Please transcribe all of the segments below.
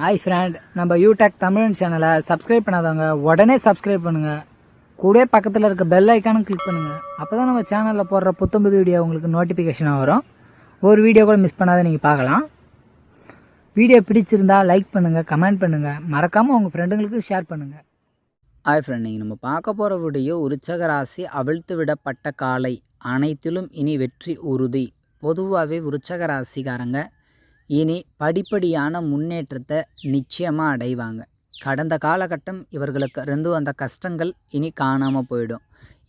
Hi friend நம்ம யூடெக் தமிழ் சேனலை subscribe பண்ணாதவங்க உடனே சப்ஸ்கிரைப் பண்ணுங்க. கூட பக்கத்தில் இருக்க பெல் ஐக்கானும் கிளிக் பண்ணுங்க. அப்பதான் நம்ம சேனலில் போடுற புத்தம்புது வீடியோ உங்களுக்கு நோட்டிஃபிகேஷனாக வரும். ஒரு வீடியோ கூட மிஸ் பண்ணாத நீங்கள் பார்க்கலாம். வீடியோ பிடிச்சிருந்தா லைக் பண்ணுங்கள் கமெண்ட் பண்ணுங்கள் மறக்காமல் உங்கள் ஃப்ரெண்டுங்களுக்கு ஷேர் பண்ணுங்கள் ஹாய் ஃப்ரெண்ட் நீங்கள் நம்ம பார்க்க போகிற வீடியோ உற்சக ராசி அவிழ்த்து விடப்பட்ட காலை. அனைத்திலும் இனி வெற்றி உறுதி. பொதுவாகவே உற்சக ராசிக்காரங்க இனி படிப்படியான முன்னேற்றத்தை நிச்சயமாக அடைவாங்க. கடந்த காலகட்டம் இவர்களுக்கு இருந்து வந்த கஷ்டங்கள் இனி காணாமல் போயிடும்.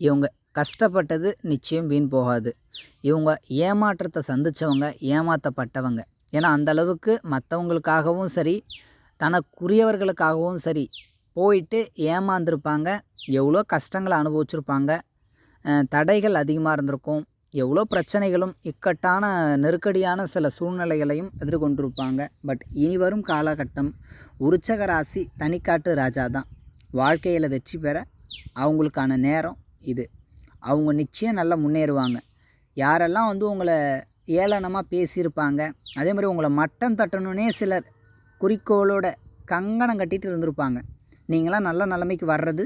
இவங்க கஷ்டப்பட்டது நிச்சயம் வீண் போகாது. இவங்க ஏமாற்றத்தை சந்தித்தவங்க ஏமாற்றப்பட்டவங்க ஏன்னா அந்த அளவுக்கு மற்றவங்களுக்காகவும் சரி தனக்குரியவர்களுக்காகவும் சரி போயிட்டு ஏமாந்துருப்பாங்க. எவ்வளோ கஷ்டங்களை அனுபவிச்சிருப்பாங்க. தடைகள் அதிகமாக இருந்திருக்கும். எவ்வளோ பிரச்சனைகளும் இக்கட்டான நெருக்கடியான சில சூழ்நிலைகளையும் எதிர்கொண்டிருப்பாங்க. பட் இனி வரும் காலகட்டம் உருச்சக ராசி தனிக்காட்டு ராஜா தான். வாழ்க்கையில் வெற்றி பெற அவங்களுக்கான நேரம் இது. அவங்க நிச்சயம் நல்லா முன்னேறுவாங்க. யாரெல்லாம் வந்து உங்களை ஏளனமாக பேசியிருப்பாங்க அதே மாதிரி உங்களை மட்டம் தட்டணுன்னே சிலர் குறிக்கோளோட கங்கணம் கட்டிகிட்டு இருந்திருப்பாங்க. நீங்களாம் நல்ல நிலைமைக்கு வர்றது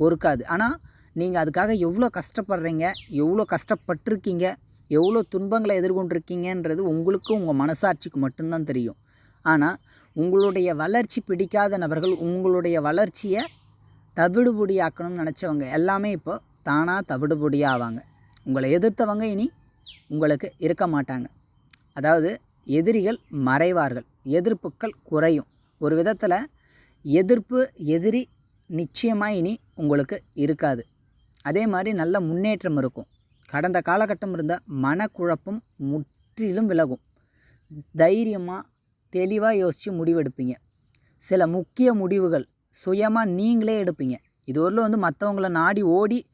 பொறுக்காது. ஆனால் நீங்கள் அதுக்காக எவ்வளோ கஷ்டப்படுறீங்க எவ்வளோ கஷ்டப்பட்டிருக்கீங்க எவ்வளோ துன்பங்களை எதிர்கொண்டிருக்கீங்கன்றது உங்களுக்கு உங்கள் மனசாட்சிக்கு மட்டும்தான் தெரியும். ஆனால் உங்களுடைய வளர்ச்சி பிடிக்காத நபர்கள் உங்களுடைய வளர்ச்சியை தவிடுபொடியாக்கணும்னு நினச்சவங்க எல்லாமே இப்போ தானாக தவிடுபொடியாக ஆவாங்க உங்களை எதிர்த்தவங்க இனி உங்களுக்கு இருக்க மாட்டாங்க. அதாவது எதிரிகள் மறைவார்கள் எதிர்ப்புகள் குறையும். ஒரு விதத்தில் எதிர்ப்பு எதிரி நிச்சயமாக இனி உங்களுக்கு இருக்காது. அதே மாதிரி நல்ல முன்னேற்றம் இருக்கும். கடந்த காலகட்டம் இருந்த மனக்குழப்பம் முற்றிலும் விலகும். தைரியமாக தெளிவாக யோசித்து முடிவெடுப்பீங்க. சில முக்கிய முடிவுகள் சுயமாக நீங்களே எடுப்பீங்க. இது வந்து மற்றவங்கள நாடி ஓடி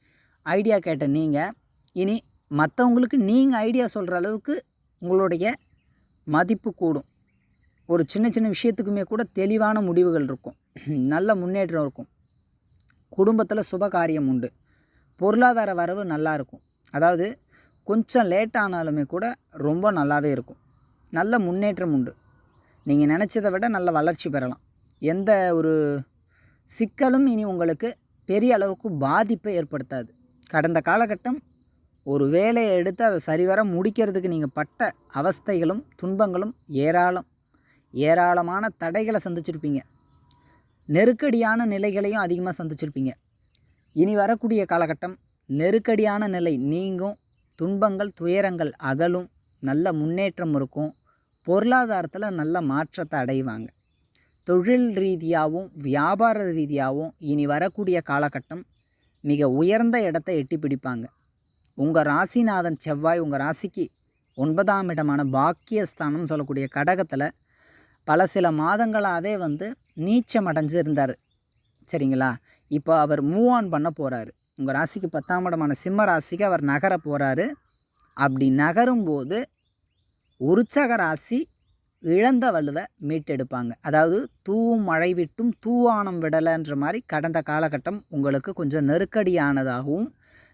ஐடியா கேட்ட நீங்கள் இனி மற்றவங்களுக்கு நீங்கள் ஐடியா சொல்கிற அளவுக்கு உங்களுடைய மதிப்பு கூடும். ஒரு சின்ன சின்ன விஷயத்துக்குமே கூட தெளிவான முடிவுகள் இருக்கும். நல்ல முன்னேற்றம் இருக்கும். குடும்பத்தில் சுப காரியம் உண்டு. பொருளாதார வரவு நல்லா இருக்கும் அதாவது கொஞ்சம் லேட் ஆனாலுமே கூட ரொம்ப நல்லாவே இருக்கும். நல்ல முன்னேற்றம் உண்டு. நீங்கள் நினச்சதை விட நல்ல வளர்ச்சி பெறலாம். எந்த ஒரு சிக்கலும் இனி உங்களுக்கு பெரிய அளவுக்கு பாதிப்பை ஏற்படுத்தாது. கடந்த காலகட்டம் ஒரு வேலையை எடுத்து அதை சரிவர முடிக்கிறதுக்கு நீங்கள் பட்ட அவஸ்தைகளும் துன்பங்களும் ஏராளம் ஏராளமான தடைகளை சந்திச்சிருப்பீங்க. நெருக்கடியான நிலைகளையும் அதிகமாக சந்திச்சிருப்பீங்க. இனி வரக்கூடிய காலகட்டம் நெருக்கடியான நிலை நீங்கும் துன்பங்கள் துயரங்கள் அகலும் நல்ல முன்னேற்றம் இருக்கும் பொருளாதாரத்தில் நல்ல மாற்றத்தை அடைவாங்க. தொழில் ரீதியாகவும் வியாபார ரீதியாகவும் இனி வரக்கூடிய காலகட்டம் மிக உயர்ந்த இடத்தை எட்டி பிடிப்பாங்க. உங்கள் ராசிநாதன் செவ்வாய் உங்கள் ராசிக்கு ஒன்பதாம் இடமான பாக்கியஸ்தானம் சொல்லக்கூடிய கடகத்தில் பல சில மாதங்களாகவே வந்து நீச்சம் அடைஞ்சு இருந்தார் சரிங்களா? இப்போ அவர் மூவ் ஆன் பண்ண போகிறாரு உங்கள் ராசிக்கு பத்தாம் இடமான சிம்ம ராசிக்கு அவர் நகர போகிறாரு அப்படி நகரும்போது உற்சக ராசி இழந்த வலுவை மீட்டெடுப்பாங்க. அதாவது தூவும் மழை விட்டும் தூவானம் விடலைன்ற மாதிரி கடந்த காலகட்டம் உங்களுக்கு கொஞ்சம் நெருக்கடியானதாகவும்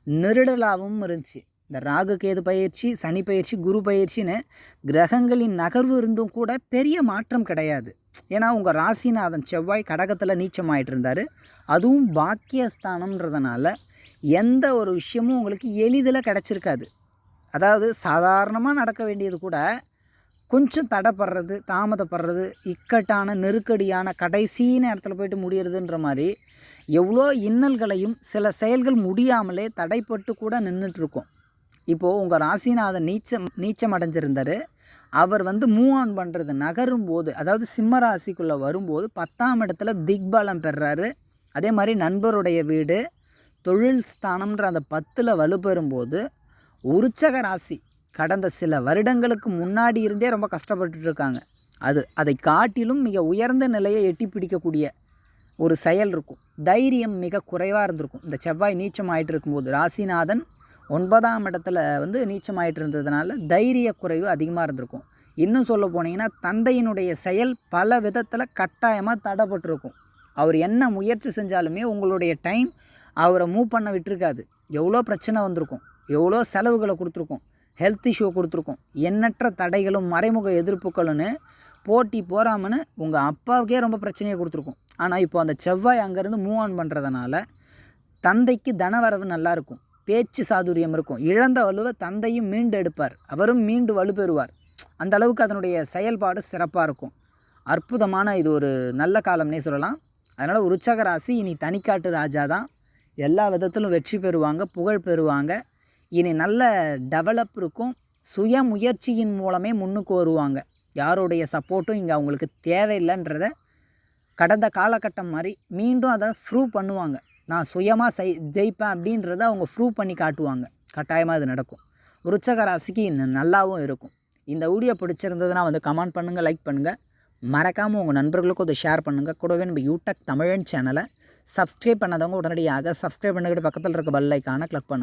நெருடலாகவும் இருந்துச்சு. இந்த ராகு கேது பயிற்சி சனி பயிற்சி குரு பயிற்சின்னு கிரகங்களின் நகர்வு இருந்தும் கூட பெரிய மாற்றம் கிடையாது. ஏன்னா உங்கள் ராசிநாதன் செவ்வாய் கடகத்தில் நீச்சமாயிட்டு இருந்தார் அதுவும் பாக்கியஸ்தானம்ன்றதுனால எந்த ஒரு விஷயமும் உங்களுக்கு எளிதில் கிடச்சிருக்காது. அதாவது சாதாரணமாக நடக்க வேண்டியது கூட கொஞ்சம் தடைப்படுறது தாமதப்படுறது இக்கட்டான நெருக்கடியான கடைசி நேரத்தில் போயிட்டு முடியறதுன்ற மாதிரி எவ்வளோ இன்னல்களையும் சில செயல்கள் முடியாமலே தடைப்பட்டு கூட நின்றுட்டுருக்கோம் இப்போது உங்கள் ராசிநாதன் நீச்சம் நீச்சம் அடைஞ்சிருந்தார் அவர் வந்து மூவ் ஆன் பண்ணுறது நகரும் போது அதாவது சிம்ம ராசிக்குள்ளே வரும்போது பத்தாம் இடத்துல திக்பலம் பெறாரு. அதே மாதிரி நண்பருடைய வீடு தொழில் ஸ்தானம்ன்ற அந்த பத்தில் வலுப்பெறும்போது உற்சக ராசி கடந்த சில வருடங்களுக்கு முன்னாடி இருந்தே ரொம்ப கஷ்டப்பட்டுட்டு இருக்காங்க அது அதை காட்டிலும் மிக உயர்ந்த நிலையை எட்டி பிடிக்கக்கூடிய ஒரு செயல் இருக்கும். தைரியம் மிக குறைவாக இருந்திருக்கும். இந்த செவ்வாய் நீச்சம் ஆகிட்டு இருக்கும்போது ராசிநாதன் ஒன்பதாம் இடத்துல வந்து நீச்சம் ஆயிட்டு இருந்ததுனால தைரிய குறைவு அதிகமாக இருந்திருக்கும். இன்னும் சொல்ல போனீங்கன்னா தந்தையினுடைய செயல் பல விதத்தில் கட்டாயமாக தடைப்பட்டிருக்கும். அவர் என்ன முயற்சி செஞ்சாலுமே உங்களுடைய டைம் அவரை மூவ் பண்ண விட்டுருக்காது. எவ்வளோ பிரச்சனை வந்திருக்கும் எவ்வளோ செலவுகளை கொடுத்துருக்கோம் ஹெல்த் இஷ்யூ கொடுத்துருக்கோம் எண்ணற்ற தடைகளும் மறைமுக எதிர்ப்புகளும்னு போட்டி போகாமன்னு உங்கள் அப்பாவுக்கே ரொம்ப பிரச்சனையை கொடுத்துருக்கும். ஆனால் இப்போ அந்த செவ்வாய் அங்கேருந்து மூவ் ஆன் பண்ணுறதுனால தந்தைக்கு தனவரவு நல்லாயிருக்கும் பேச்சு சாதுரியம் இருக்கும். இழந்த வலுவை தந்தையும் மீண்டு எடுப்பார் அவரும் மீண்டு வலுப்பெறுவார் அந்த அளவுக்கு அதனுடைய செயல்பாடு சிறப்பாக இருக்கும். அற்புதமான இது ஒரு நல்ல காலம்னே சொல்லலாம். அதனால் உற்சக ராசி இனி தனிக்காட்டு ராஜா தான். எல்லா விதத்திலும் வெற்றி பெறுவாங்க புகழ் பெறுவாங்க. இனி நல்ல டெவலப் இருக்கும். சுய முயற்சியின் மூலமே முன்னுக்கு வருவாங்க. யாருடைய சப்போர்ட்டும் இங்கே அவங்களுக்கு தேவையில்லைன்றத கடந்த காலகட்டம் மாதிரி மீண்டும் அதை ப்ரூவ் பண்ணுவாங்க. நான் சுயமாக செய் ஜெயிப்பேன் அப்படின்றத அவங்க ப்ரூவ் பண்ணி காட்டுவாங்க. கட்டாயமாக இது நடக்கும். உற்சக ராசிக்கு இன்னும் நல்லாவும் இருக்கும். இந்த வீடியோ பிடிச்சிருந்ததுன்னா வந்து கமெண்ட் பண்ணுங்கள் லைக் பண்ணுங்கள் மறக்காமல் உங்கள் நண்பர்களுக்கும் அதை ஷேர் பண்ணுங்கள் கூடவே நம்ம யூடெக் தமிழன் சேனலை சப்ஸ்கிரைப் பண்ணாதவங்க உடனடியாக சப்ஸ்கிரைப் பண்ணிக்கிட்டு பக்கத்தில் இருக்க பெல் ஐக்கானை கிளிக் பண்ணுங்கள்